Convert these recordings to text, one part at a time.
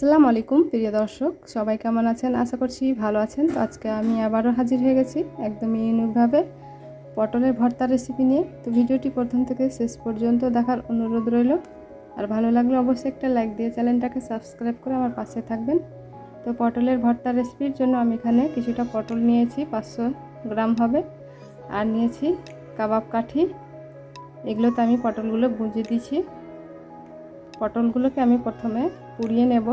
আসসালামু আলাইকুম, প্রিয় দর্শক। সবাই কেমন আছেন? আশা করছি ভালো আছেন। তো আজকে আমি আবারও হাজির হয়ে গেছি একদমই ইউনিকভাবে পটলের ভর্তা রেসিপি নিয়ে। তো ভিডিওটি প্রথম থেকে শেষ পর্যন্ত দেখার অনুরোধ রইল। আর ভালো লাগলে অবশ্যই একটা লাইক দিয়ে চ্যানেলটাকে সাবস্ক্রাইব করে আমার পাশে থাকবেন। তো পটলের ভর্তা রেসিপির জন্য আমি এখানে কিছুটা পটল নিয়েছি, পাঁচশো গ্রাম হবে। আর নিয়েছি কাবাব কাঠি। এগুলোতে আমি পটলগুলো বুঝিয়ে দিয়েছি। পটলগুলোকে আমি প্রথমে পুড়িয়ে নেব।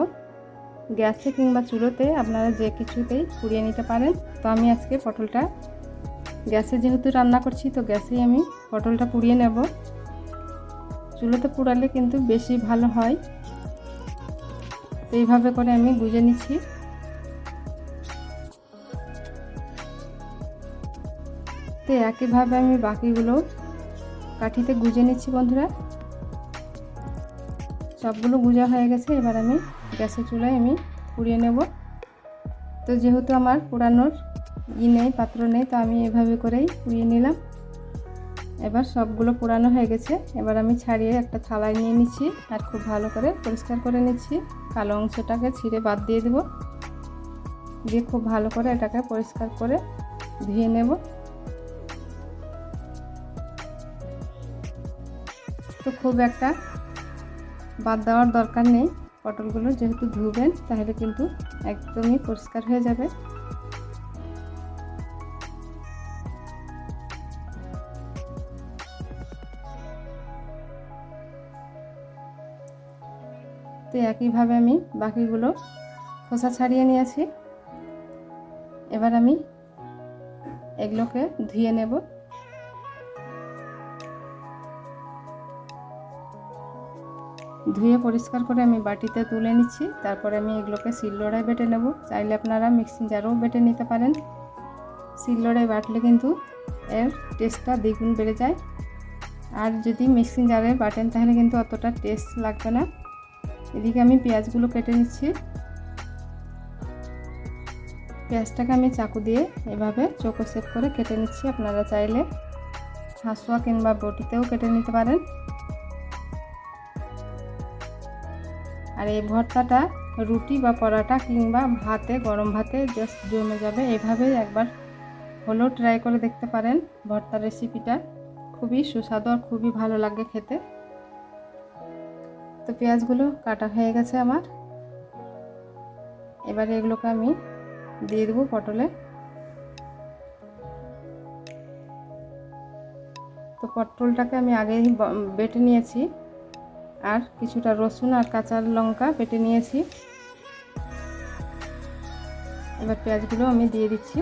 গ্যাসে কিংবা চুলোতে আপনারা যে কিছুতেই পুড়িয়ে নিতে পারেন। তো আমি আজকে পটলটা গ্যাসে যেহেতু রান্না করছি, তো গ্যাসেই আমি পটলটা পুড়িয়ে নেব। চুলোতে পুড়ালে কিন্তু বেশি ভালো হয়। তো এইভাবে করে আমি গুজে নিচ্ছি। তো একইভাবে আমি বাকিগুলো কাঠিতে গুজে নিচ্ছি বন্ধুরা। সবগুলো গুজা হয়ে গেছে, এবার আমি গ্যাসের চুলায় আমি পুড়িয়ে নেব। তো যেহেতু আমার পোড়ানোর ই নেই, পাত্র নেই, তো আমি এভাবে করেই পুড়িয়ে নিলাম। এবার সবগুলো পোড়ানো হয়ে গেছে, এবার আমি ছাড়িয়ে একটা থালায় নিয়ে নিচ্ছি আর খুব ভালো করে পরিষ্কার করে নিচ্ছি। কালো অংশটাকে ছিঁড়ে বাদ দিয়ে দেব। দিয়ে খুব ভালো করে এটাকে পরিষ্কার করে ধুয়ে নেব। তো খুব একটা বাদ দেওয়ার দরকার নেই। পটলগুলো যেহেতু ধুবেন, তাহলে কিন্তু একদমই পরিষ্কার হয়ে যাবে। তো একইভাবে আমি বাকিগুলো খোসা ছাড়িয়ে নিয়েছি। এবার আমি এগুলোকে ধুয়ে নেব। ধুয়ে পরিষ্কার করে আমি বাটিতে তুলে নিচ্ছি। তারপরে আমি এগুলোকে শিলনোড়ায় বেটে নেব। চাইলে আপনারা মিক্সিং জারও বেটে নিতে পারেন। শিলনোড়ায় বাটলে কিন্তু এর টেস্টটা দ্বিগুণ বেড়ে যায়। আর যদি মিক্সিং জারে বাটেন তাহলে কিন্তু অতটা টেস্ট লাগবে না। এদিকে আমি পেঁয়াজগুলো কেটে নিচ্ছি। পেঁয়াজটাকে আমি চাকু দিয়ে এভাবে চোখো সেট করে কেটে নিচ্ছি। আপনারা চাইলে হাঁসুয়া কিংবা বটিতেও কেটে নিতে পারেন। আর এই ভর্তাটা রুটি বা পরোটা কিংবা ভাতে, গরম ভাতে জাস্ট জমে যাবে। এভাবেই একবার হলেও ট্রাই করে দেখতে পারেন ভর্তার রেসিপিটা খুবই সুস্বাদু আর খুবই ভালো লাগে খেতে। তো পেঁয়াজগুলো কাটা হয়ে গেছে আমার। এবারে এগুলোকে আমি দিয়ে দেবো পটলে। তো পটলটাকে আমি আগেই বেটে নিয়েছি। আর কিছুটা রসুন আর কাঁচা লঙ্কা পেটে নিয়েছি। এবার পেঁয়াজগুলো আমি দিয়ে দিচ্ছি।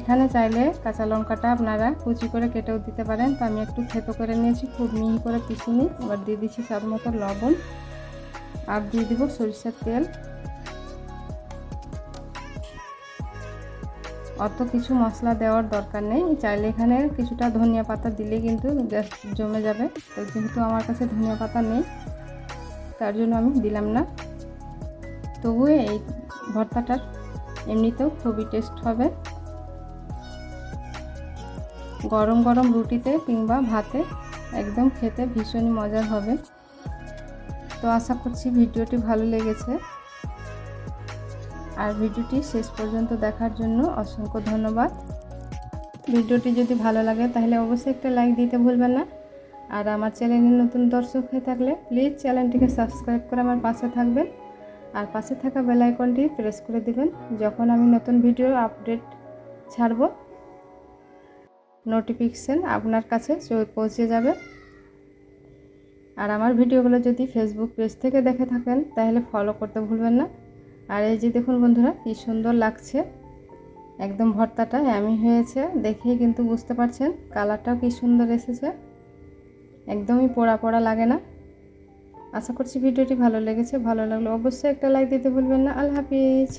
এখানে চাইলে কাঁচা লঙ্কাটা আপনারা কুচি করে কেটেও দিতে পারেন। তো আমি একটু থেতো করে নিয়েছি, খুব মিহি করে পিছিয়ে নিই এবার দিয়ে দিচ্ছি স্বাদ মতো লবণ। আর দিয়ে দিব সরিষার তেল। অত কিছু মশলা দেওয়ার দরকার নেই। চাইলে এখানে কিছুটা ধনিয়া পাতা দিলে কিন্তু গ্যাস জমে যাবে। তো যেহেতু আমার কাছে ধনিয়া পাতা নেই, তার জন্য আমি দিলাম না। তবুও এই ভর্তাটার এমনিতেও খুবই টেস্ট হবে। গরম গরম রুটিতে কিংবা ভাতে একদম খেতে ভীষণই মজার হবে। তো আশা করছি ভিডিওটি ভালো লেগেছে। আর ভিডিওটি শেষ পর্যন্ত দেখার জন্য অসংখ্য ধন্যবাদ। ভিডিওটি যদি ভালো লাগে তাহলে অবশ্যই একটা লাইক দিতে ভুলবেন না। আর আমার চ্যানেলে নতুন দর্শক হয়ে থাকলে প্লিজ চ্যানেলটিকে সাবস্ক্রাইব করে আমার পাশে থাকবেন। আর পাশে থাকা বেল আইকনটি প্রেস করে দিবেন যখন আমি নতুন ভিডিও আপডেট ছাড়ব। নোটিফিকেশান আপনার কাছে পৌঁছে যাবে। আর আমার ভিডিওগুলো যদি ফেসবুক পেজ থেকে দেখে থাকেন তাহলে ফলো করতে ভুলবেন না। আর এই যে দেখুন বন্ধুরা, কি সুন্দর লাগছে। একদম ভর্তাটা আমি হয়েছে, দেখেই কিন্তু বুঝতে পারছেন, কালারটাও কি সুন্দর এসেছে। একদমই পোড়া পোড়া লাগে না। আশা করছি ভিডিওটি ভালো লেগেছে, ভালো লাগলে অবশ্যই একটা লাইক দিতে ভুলবেন না। আল্লাহ হাফিজ।